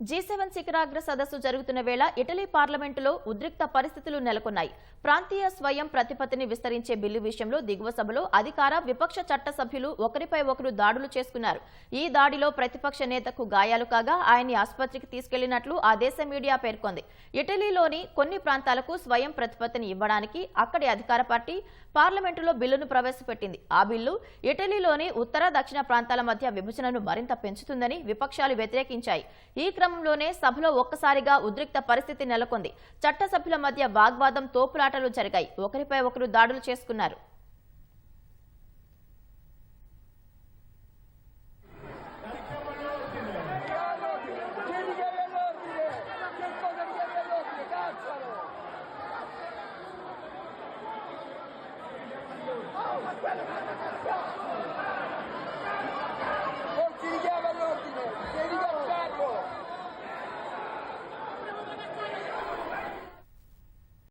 G seven శిఖరాగ్ర సదస్సు జరుగుతున్న వేళ ఇటలీ పార్లమెంటులో ఉద్రిక్త పరిస్థితులు నెలకొన్నాయి. ప్రాంతీయ స్వయం ప్రతిపత్తిని విస్తరించే బిల్లు విషయంలో దిగువ సభలో అధికార విపక్ష చట్ట సభ్యులు ఒకరిపై ఒకరు దాడులు చేసుకున్నారు. ఈ దాడిలో ప్రతిపక్ష నేతకు గాయాలు కాగా ఆయన్ని ఆసుపత్రికి తీసుకెళ్ళినట్లు ఆ దేశ మీడియా పేర్కొంది. ఇటలీలోని కొన్ని ప్రాంతాలకు స్వయం ప్రతిపత్తిని ఇవ్వడానికి అక్కడి అధికార పార్టీ పార్లమెంటులో బిల్లును ప్రవేశపెట్టింది. ఆ బిల్లు ఇటలీలోని ఉత్తర దక్షిణ ప్రాంతాల మధ్య విభజనను మరింత పెంచుతుందని విపక్షాలు వ్యతిరేకించాయి. ఈ క్రమంలోనే సభలో ఒక్కసారిగా ఉద్రిక్త పరిస్థితి నెలకొంది. చట్టసభ్యుల మధ్య వాగ్వాదం తోపులాటలు జరిగాయి. ఒకరిపై ఒకరు దాడులు చేసుకున్నారు.